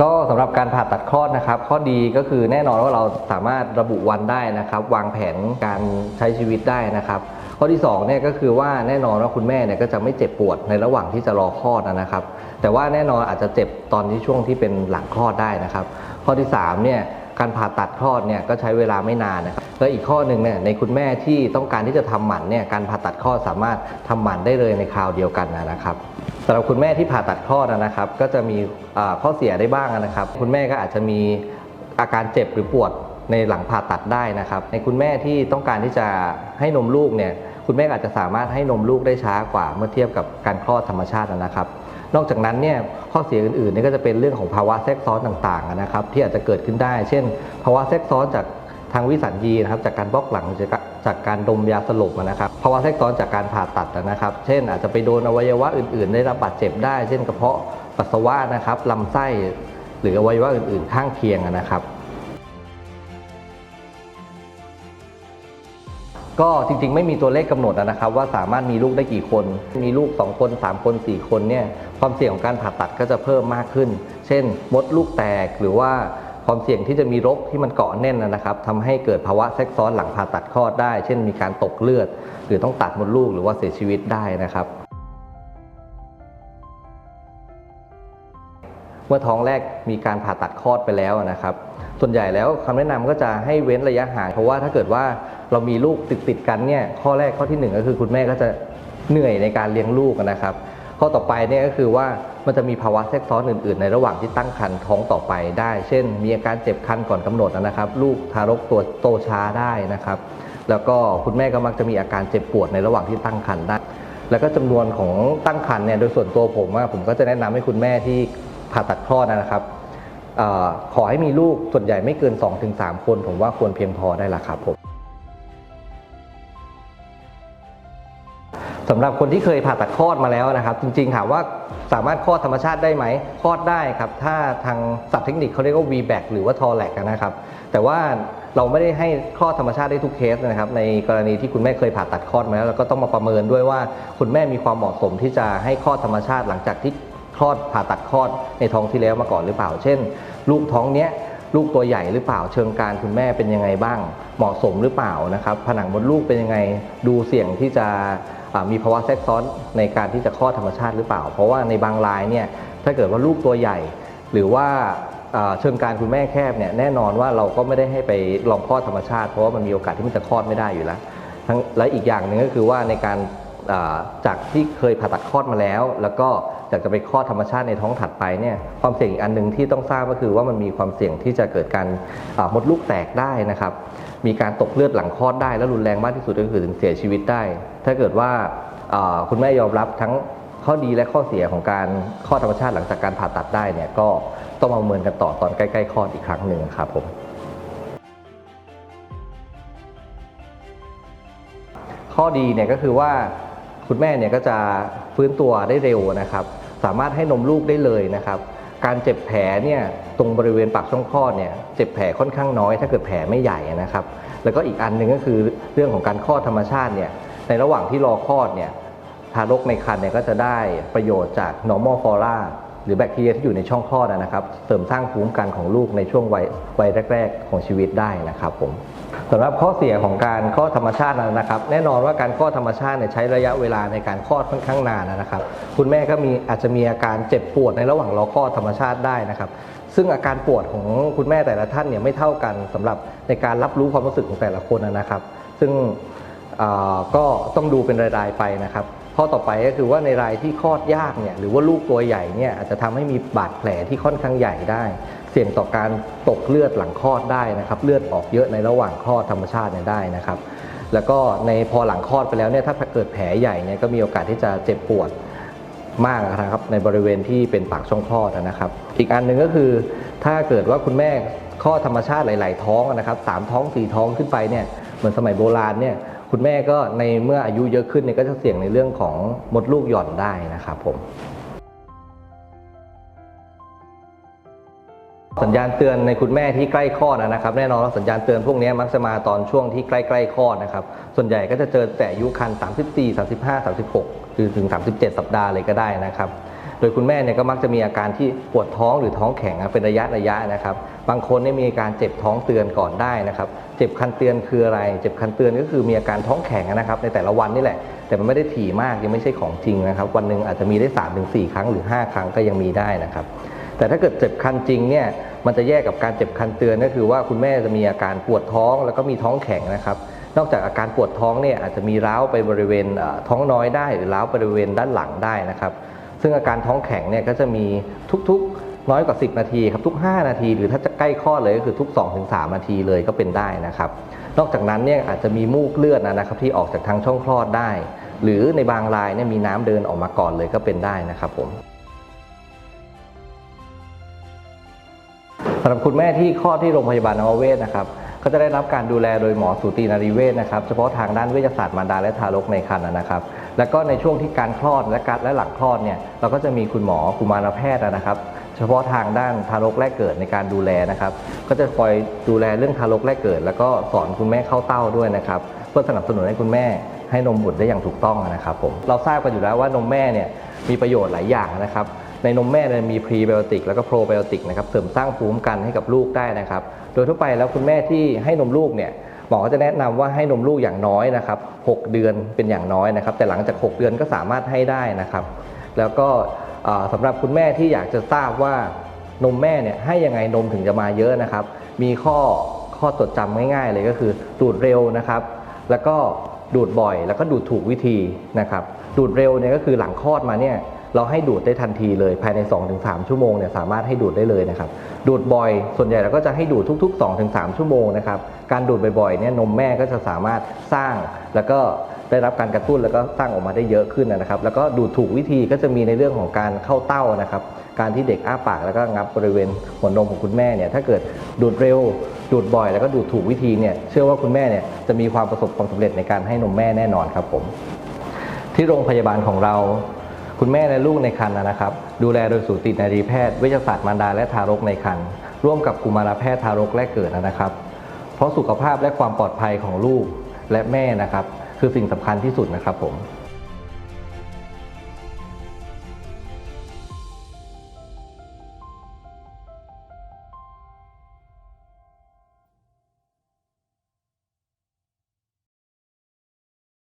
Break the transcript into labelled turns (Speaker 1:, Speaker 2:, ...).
Speaker 1: ก็สำหรับการผ่าตัดคลอดนะครับ ข้อดีก็คือแน่นอนว่าเราสามารถระบุวันได้นะครับ วางแผนการใช้ชีวิตได้นะครับ ข้อที่สองเนี่ยก็คือว่าแน่นอนว่าคุณแม่เนี่ยก็จะไม่เจ็บปวดในระหว่างที่จะรอคลอดนะครับ แต่ว่าแน่นอนอาจจะเจ็บตอนที่ช่วงที่เป็นหลังคลอดได้นะครับ ข้อที่สามเนี่ย การผ่าตัดคลอดเนี่ยก็ใช้เวลาไม่นานนะครับและอีกข้อหนึ่งเนี่ยในคุณแม่ที่ต้องการที่จะทำหมันเนี่ยการผ่าตัดคลอดสามารถทำหมันได้เลยในคราวเดียวกันนะครับสำหรับคุณแม่ที่ผ่าตัดคลอดนะครับ ก็จะมีข้อเสียได้บ้างนะครับ คุณแม่ก็อาจจะมีอาการเจ็บหรือปวดในหลังผ่าตัดได้นะครับ ในคุณแม่ที่ต้องการที่จะให้นมลูกเนี่ยคุณแม่อาจจะสามารถให้นมลูกได้ช้ากว่าเมื่อเทียบกับการคลอดธรรมชาตินะครับ นอกจากนั้นเนี่ยข้อเสียอื่นๆเนี่ยก็จะเป็นเรื่องของภาวะแทรกซ้อนต่างๆนะครับที่อาจจะเกิดขึ้นได้ เช่น ภาวะแทรกซ้อนจากทางวิสัญญีนะครับจากการบล็อกหลังจากจากการดมยาสลบนะครับภาวะแทรกซ้อนจากการผ่าตัดนะครับ เช่น อาจจะไปโดนอวัยวะอื่น ๆ ได้รับบาดเจ็บได้ เช่นกระเพาะปัสสาวะนะครับลำไส้ หรืออวัยวะอื่น ๆ ข้างเคียงนะครับ ก็จริงๆ ไม่มีตัวเลขกำหนดนะครับ ว่าสามารถมีลูกได้กี่คน มีลูก 2 คน 3 คน 4 คนเนี่ยความเสี่ยงของการผ่าตัดก็จะเพิ่มมากขึ้น เช่น มดลูกแตกหรือว่าความเสี่ยงที่จะมีรกที่มันเกาะแน่นนะครับทำให้เกิดภาวะแทรกซ้อนหลังผ่าตัดคลอดได้ เช่นมีการตกเลือด หรือต้องตัดมดลูกหรือว่าเสียชีวิตได้นะครับ เมื่อท้องแรกมีการผ่าตัดคลอดไปแล้วนะครับ ส่วนใหญ่แล้วคำแนะนำก็จะให้เว้นระยะห่างเพราะว่าถ้าเกิดว่าเรามีลูกติดติดกันเนี่ยข้อแรกข้อที่หนึ่งก็คือคุณแม่ก็จะเหนื่อยในการเลี้ยงลูกนะครับ ข้อต่อไปเนี่ยก็คือว่ามันจะมีภาวะแทรกซ้อนอื่น ๆ ในระหว่างที่ตั้งครรภ์ท้องต่อไปได้ เช่น มีอาการเจ็บคันก่อนกำหนดนะครับ ลูกทารกตัวโตช้าได้นะครับ แล้วก็คุณแม่ก็มักจะมีอาการเจ็บปวดในระหว่างที่ตั้งครรภ์ได้ แล้วก็จำนวนของตั้งครรภ์เนี่ยโดยส่วนตัวผมว่าผมก็จะแนะนำให้คุณแม่ที่ ผ่าตัดคลอดนะครับอขอให้มีลูกส่วนใหญ่ไม่เกิน 2-3 คน ผมว่าควรเพียงพอได้ละครับผมสำหรับคนที่เคยผ่าตัดคลอดมาแล้วนะครับ จริงๆถามว่าสามารถคลอดธรรมชาติได้ไหมคลอดได้ครับ ถ้าทางศัพท์เทคนิคเขาเรียกว่า VBAC หรือว่า TORAC นะครับ แต่ว่าเราไม่ได้ให้คลอดธรรมชาติได้ทุกเคสนะครับ ในกรณีที่คุณแม่เคยผ่าตัดคลอดมาแล้วเราก็ต้องมาประเมินด้วยว่าคุณแม่มีความเหมาะสมที่จะให้คลอดธรรมชาติหลังจากที่ คลอดผ่าตัดคลอดในท้องที่แล้วมาก่อนหรือเปล่า เช่น ลูกท้องเนี้ยลูกตัวใหญ่หรือเปล่าเชิงการคุณแม่เป็นยังไงบ้าง เหมาะสมหรือเปล่านะครับผนังมดลูกเป็นยังไงดูเสี่ยงที่จะมีภาวะแทรกซ้อนในการที่จะคลอดธรรมชาติหรือเปล่า เพราะว่าในบางรายเนี่ยถ้าเกิดว่าลูกตัวใหญ่ หรือว่าเชิงการคุณแม่แคบเนี่ยแน่นอนว่าเราก็ไม่ได้ให้ไปลองคลอดธรรมชาติ เพราะว่ามันมีโอกาสที่มันจะคลอดไม่ได้อยู่แล้วและอีกอย่างหนึ่งก็คือว่าในการ จากที่เคยผ่าตัดคลอดมาแล้ว แล้วก็อยากจะไปคลอดธรรมชาติในท้องถัดไปเนี่ยความเสี่ยงอีกอันหนึ่งที่ต้องทราบก็คือว่ามันมีความเสี่ยงที่จะเกิดการมดลูกแตกได้นะครับ มีการตกเลือดหลังคลอดได้ และรุนแรงมากที่สุดก็คือถึงเสียชีวิตได้ ถ้าเกิดว่าอ่าคุณแม่ยอมรับทั้งข้อดีและข้อเสียของการคลอดธรรมชาติหลังจากการผ่าตัดได้เนี่ยก็ต้องมาประเมินกันต่อตอนใกล้ๆคลอดอีกครั้งหนึ่งครับผมข้อดีเนี่ยก็คือว่า คุณแม่เนี่ยก็จะฟื้นตัวได้เร็วนะครับ สามารถให้นมลูกได้เลยนะครับ การเจ็บแผลเนี่ยตรงบริเวณปากช่องคลอดเนี่ยเจ็บแผลค่อนข้างน้อย ถ้าเกิดแผลไม่ใหญ่นะครับ แล้วก็อีกอันหนึ่งก็คือเรื่องของการคลอดธรรมชาติเนี่ยในระหว่างที่รอคลอดเนี่ยทารกในครรภ์เนี่ยก็จะได้ประโยชน์จาก normal flora หรือแบคทีเรียที่อยู่ในช่องคลอดนะครับเสริมสร้างภูมิคุ้มกันของลูกในช่วงวัยวัยแรก ๆ ของชีวิตได้นะครับผมสำหรับข้อเสียของการคลอดธรรมชาตินะครับ แน่นอนว่าการคลอดธรรมชาติเนี่ยใช้ระยะเวลาในการคลอดค่อนข้างนานนะครับ คุณแม่ก็มีอาจจะมีอาการเจ็บปวดในระหว่างรอคลอดธรรมชาติได้นะครับ ซึ่งอาการปวดของคุณแม่แต่ละท่านเนี่ยไม่เท่ากันสำหรับในการรับรู้ความรู้สึกของแต่ละคนนะครับ ซึ่งก็ต้องดูเป็นรายๆไปนะครับ ข้อต่อไปก็คือว่าในรายที่คลอดยากเนี่ยหรือว่าลูกตัวใหญ่เนี่ยอาจจะทำให้มีบาดแผลที่ค่อนข้างใหญ่ได้ เสี่ยงต่อการตกเลือดหลังคลอดได้นะครับเลือดออกเยอะในระหว่างคลอดธรรมชาติเนี่ยได้นะครับ แล้วก็ในพอหลังคลอดไปแล้วเนี่ยถ้าเกิดแผลใหญ่เนี่ยก็มีโอกาสที่จะเจ็บปวดมากนะครับในบริเวณที่เป็นปากช่องคลอดนะครับ อีกอันหนึ่งก็คือถ้าเกิดว่าคุณแม่คลอดธรรมชาติหลาย ๆ ท้องนะครับสามท้องสี่ท้องขึ้นไปเนี่ยเหมือนสมัยโบราณเนี่ย คุณแม่ก็ในเมื่ออายุเยอะขึ้นเนี่ยก็จะเสี่ยงในเรื่องของมดลูกหย่อนได้นะครับผม สัญญาณเตือนในคุณแม่ที่ใกล้คลอดนะครับ แน่นอนว่าสัญญาณเตือนพวกนี้มักจะมาตอนช่วงที่ใกล้ๆคลอดนะครับ ส่วนใหญ่ก็จะเจอแต่อายุครรภ์34 35 36หรือถึง 37 สัปดาห์เลยก็ได้นะครับ โดยคุณแม่เนี่ยก็มักจะมีอาการที่ปวดท้องหรือท้องแข็งเป็นระยะระยะนะครับ บางคนเนี่ยมีอาการเจ็บท้องเตือนก่อนได้นะครับ เจ็บคันเตือนคืออะไร เจ็บคันเตือนก็คือมีอาการท้องแข็งนะครับ ในแต่ละวันนี่แหละ แต่มันไม่ได้ถี่มากยังไม่ใช่ของจริงนะครับ วันหนึ่งอาจจะมีได้3าถึงสครั้งหรือ 5 ครั้งก็ยังมีได้นะครับแต่ถ้าเกิดเจ็บคันจริงเนี่ยมันจะแยกกับการเจ็บคันเตือนก็คือว่าคุณแม่จะมีอาการปวดท้องแล้วก็มีท้องแข็งนะครับ นอกจากอาการปวดท้องเนี่ยอาจจะมีร้าวไปบริเวณท้องน้อยได้ หรือร้าวบริเวณด้านหลังได้นะครับ ซึ่งอาการท้องแข็งเนี่ยก็จะมีทุกๆน้อยกว่า 10 นาทีครับทุก 5 นาที หรือถ้าจะใกล้คลอดเลยก็คือทุก 2-3 นาทีเลยก็เป็นได้นะครับ นอกจากนั้นเนี่ยอาจจะมีมูกเลือดนะครับที่ออกจากทางช่องคลอดได้ หรือในบางรายเนี่ยมีน้ำเดินออกมาก่อนเลยก็เป็นได้นะครับผมสำหรับคุณแม่ที่คลอดที่โรงพยาบาลนวเวศนะครับก็จะได้รับการดูแลโดยหมอสูตินารีเวชนะครับเฉพาะทางด้านเวชศาสตร์มารดาและทารกในครรภ์นะครับ แล้วก็ในช่วงที่การคลอดและการและหลังคลอดเนี่ยเราก็จะมีคุณหมอกุมารแพทย์นะครับ เฉพาะทางด้านทารกแรกเกิดในการดูแลนะครับ ก็จะคอยดูแลเรื่องทารกแรกเกิด แล้วก็สอนคุณแม่เข้าเต้าด้วยนะครับเพื่อสนับสนุนให้คุณแม่ให้นมบุตรได้อย่างถูกต้องนะครับผมเราทราบกันอยู่แล้วว่านมแม่เนี่ยมีประโยชน์หลายอย่างนะครับในนมแม่เนี่ยมีพรีไบโอติกแล้วก็โปรไบโอติกนะครับเสริมสร้างภูมิคุ้มกันให้กับลูกได้นะครับ โดยทั่วไปแล้วคุณแม่ที่ให้นมลูกเนี่ย หมอก็จะแนะนำว่าให้นมลูกอย่างน้อยนะครับ 6 เดือนเป็นอย่างน้อยนะครับ แต่หลังจาก 6 เดือนก็สามารถให้ได้นะครับ แล้วก็เอ่อสำหรับคุณแม่ที่อยากจะทราบว่านมแม่เนี่ยให้ยังไงนมถึงจะมาเยอะนะครับ มีข้อข้อจดจำง่ายๆ เลยก็คือดูดเร็วนะครับ แล้วก็ดูดบ่อยแล้วก็ดูดถูกวิธีนะครับ ดูดเร็วเนี่ยก็คือหลังคลอดมาเนี่ย เราให้ดูดได้ทันทีเลยภายใน 2-3 ชั่วโมงเนี่ยสามารถให้ดูดได้เลยนะครับดูดบ่อย ส่วนใหญ่เราก็จะให้ดูดทุก ๆ 2-3 ชั่วโมงนะครับการดูดบ่อยๆเนี่ยนมแม่ก็จะสามารถสร้างแล้วก็ได้รับการกระตุ้นแล้วก็สร้างออกมาได้เยอะขึ้นนะครับ แล้วก็ดูดถูกวิธีก็จะมีในเรื่องของการเข้าเต้านะครับ การที่เด็กอ้าปากแล้วก็งับบริเวณหัวนมของคุณแม่เนี่ยถ้าเกิดดูดเร็ว ดูดบ่อย แล้วก็ดูดถูกวิธีเนี่ยเชื่อว่าคุณแม่เนี่ยจะมีความประสบความสำเร็จในการให้นมแม่แน่นอนครับผม ที่โรงพยาบาลของเรา คุณแม่และลูกในครรภ์นะครับ ดูแลโดยสูตินรีแพทย์เวชศาสตร์มารดาและทารกในครรภ์ร่วมกับกุมารแพทย์ทารกแรกเกิดนะครับ เพราะสุขภาพและความปลอดภัยของลูกและแม่นะครับ คือสิ่งสำคัญที่สุดนะครับผม